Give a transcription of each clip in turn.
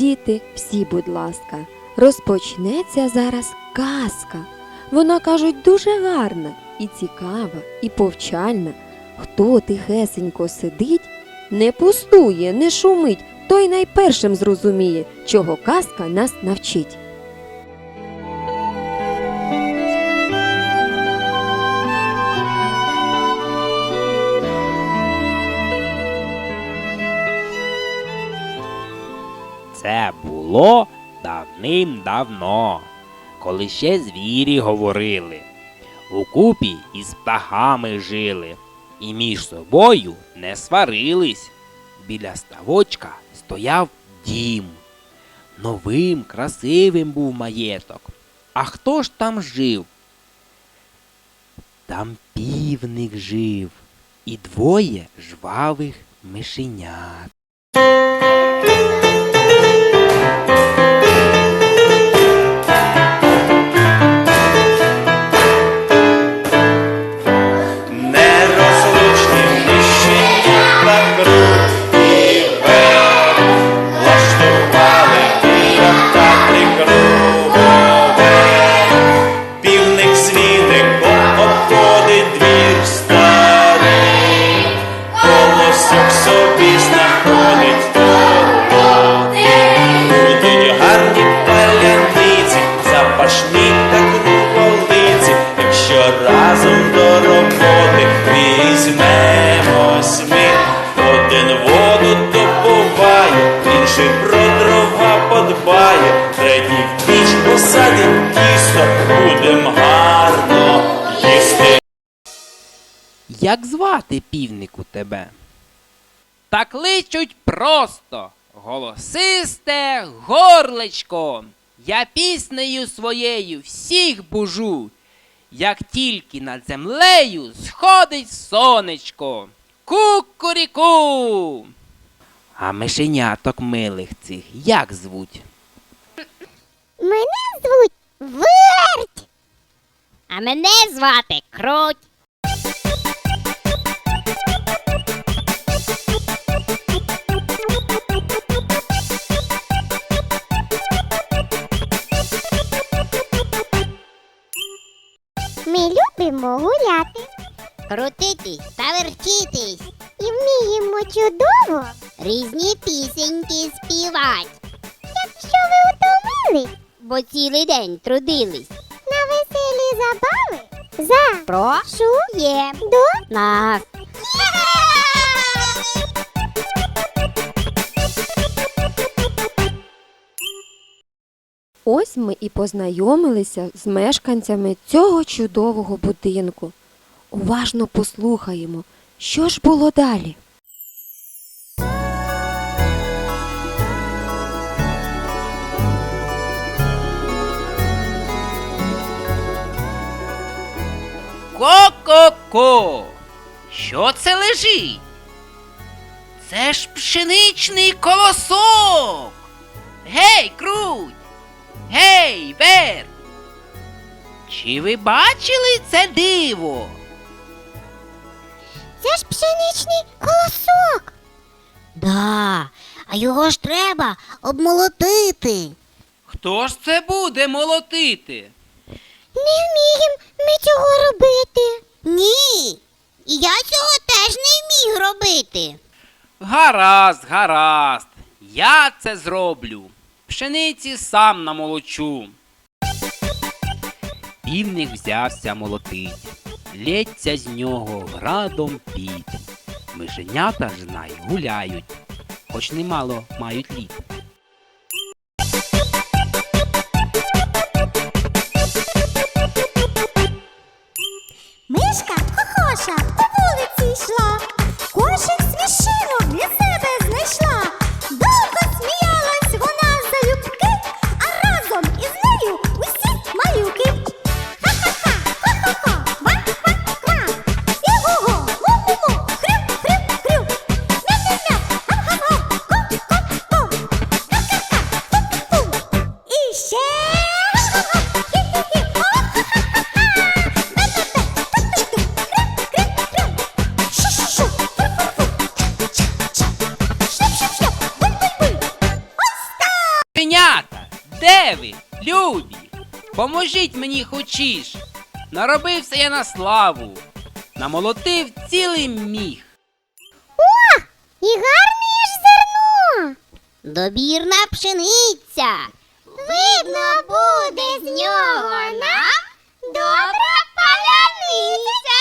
Діти, всі, будь ласка, розпочнеться зараз казка. Вона, кажуть, дуже гарна і цікава, і повчальна. Хто тихесенько сидить, не пустує, не шумить, той найпершим зрозуміє, чого казка нас навчить. Це було давним-давно, коли ще звірі говорили, укупі із птахами жили, і між собою не сварились. Біля ставочка стояв дім. Новим, красивим був маєток. А хто ж там жив? Там півник жив і двоє жвавих мишенят. Як звати півнику тебе? Та кличуть просто голосисте горлечко. Я піснею своєю всіх бужу, як тільки над землею сходить сонечко. Кукуріку. А мишеняток милих цих як звуть? Мене звуть Верть. А мене звати Круть. Любимо гуляти, крутитись та вертітись. І вміємо чудово різні пісеньки співати. Якщо ви утомились, бо цілий день трудились. На веселі забави запрошує до нас. Ось ми і познайомилися з мешканцями цього чудового будинку. Уважно послухаємо, що ж було далі. Ко-ко-ко! Що це лежить? Це ж пшеничний колосок. Гей, круть! Гей, вер! Чи ви бачили це диво? Це ж пшеничний колосок. Да, а його ж треба обмолотити. Хто ж це буде молотити? Не вміємо ми цього робити. Ні. І я цього теж не вмію робити. Гаразд, гаразд. Я це зроблю. Пшениці сам намолочу. Півник взявся молотить. Лється з нього градом піт. Мишенята ж знай гуляють, хоч немало мають літ. Поможіть мені хочеш. Наробився я на славу. Намолотив цілий міг. І гарне ж зерно. Добірна пшениця. Видно буде з нього нам добра паляниця.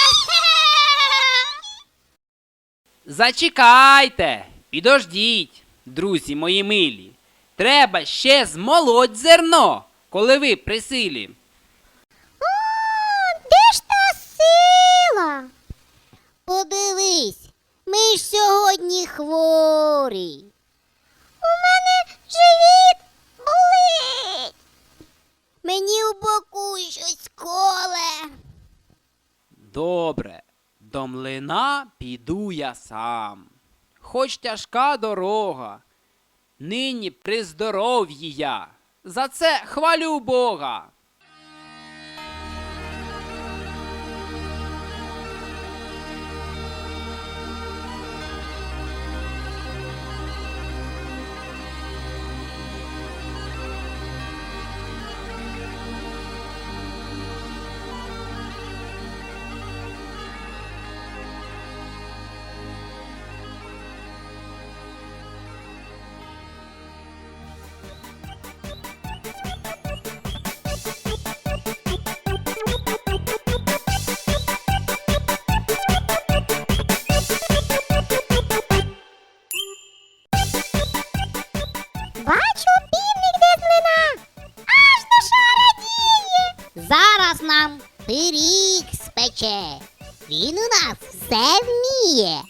Зачекайте, підождіть, друзі мої милі. Треба ще змолоть зерно, коли ви при силі. О, де ж та сила? Подивись, ми ж сьогодні хворі. У мене живіт болить. Мені у боку щось коле. Добре, до млина піду я сам. Хоч тяжка дорога, нині при здоров'ї я. За це хвалю Бога. Бачу півник де з млина. Аж душа радіє. Зараз нам пиріг спече. Він у нас все вміє.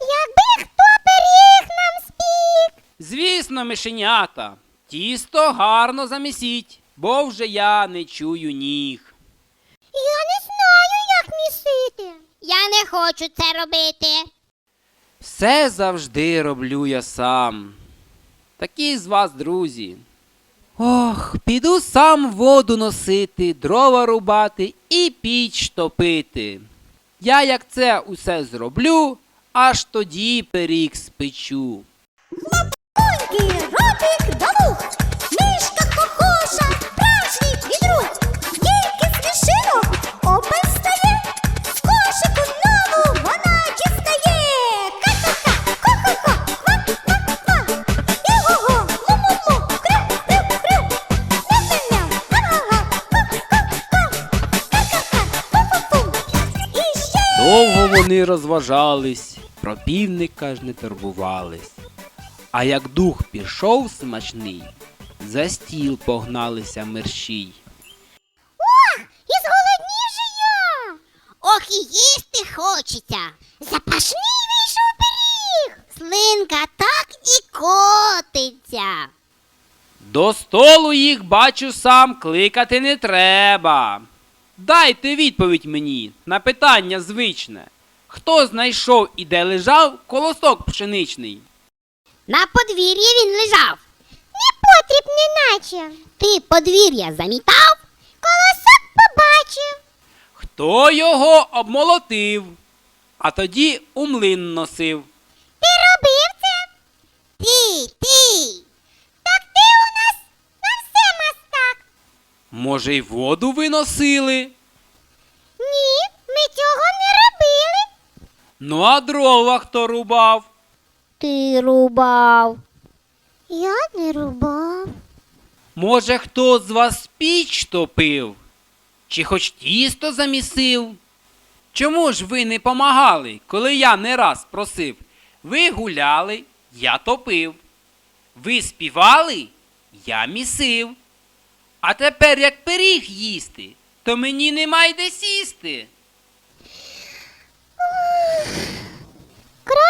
Якби хто пиріг нам спік. Звісно, мишенята, тісто гарно замісіть, бо вже я не чую ніг. Я не знаю, як місити. Я не хочу це робити. Все завжди роблю я сам. Такі з вас, друзі. Ох, піду сам воду носити, дрова рубати і піч топити. Я як це усе зроблю, аж тоді пиріг спечу. Коньки, ротик вони розважались, про півника ж не турбувались. А як дух пішов смачний, за стіл погналися мерщій. І зголоднів же я. Ох, і їсти хочеться. Запашний вийшов пиріг. Слинка так і котиться. До столу їх бачу сам кликати не треба. Дайте відповідь мені на питання звичне. Хто знайшов і де лежав колосок пшеничний? На подвір'ї він лежав. Не потріб, неначе. Ти подвір'я замітав? Колосок побачив. Хто його обмолотив, а тоді у млин носив? Ти робив це? Ти, ти. Так ти у нас на все мастак. Може, й воду виносили? Ні, ми цього не робили. Ну а дрова хто рубав? Ти рубав. Я не рубав. Може, хто з вас піч топив? Чи хоч тісто замісив? Чому ж ви не помагали, коли я не раз просив? Ви гуляли, я топив. Ви співали, я місив. А тепер як пиріг їсти, то мені нема й де сісти.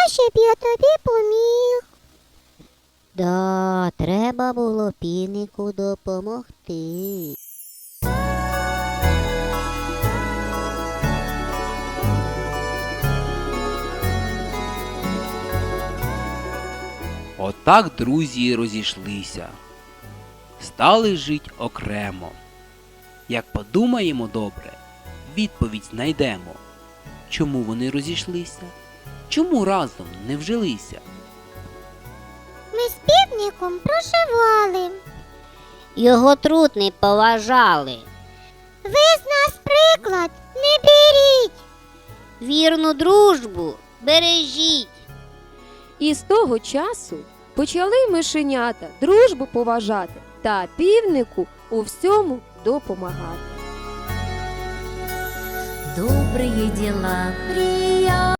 Краще б я тобі поміг. Да, треба було півнику допомогти. Отак друзі розійшлися. Стали жить окремо. Як подумаємо добре, відповідь знайдемо. Чому вони розійшлися? Чому разом не вжилися? Ми з півником проживали. його труд не поважали. Ви з нас приклад не беріть. Вірну дружбу бережіть. І з того часу почали мишенята дружбу поважати та півнику у всьому допомагати. Добрые дела приятные.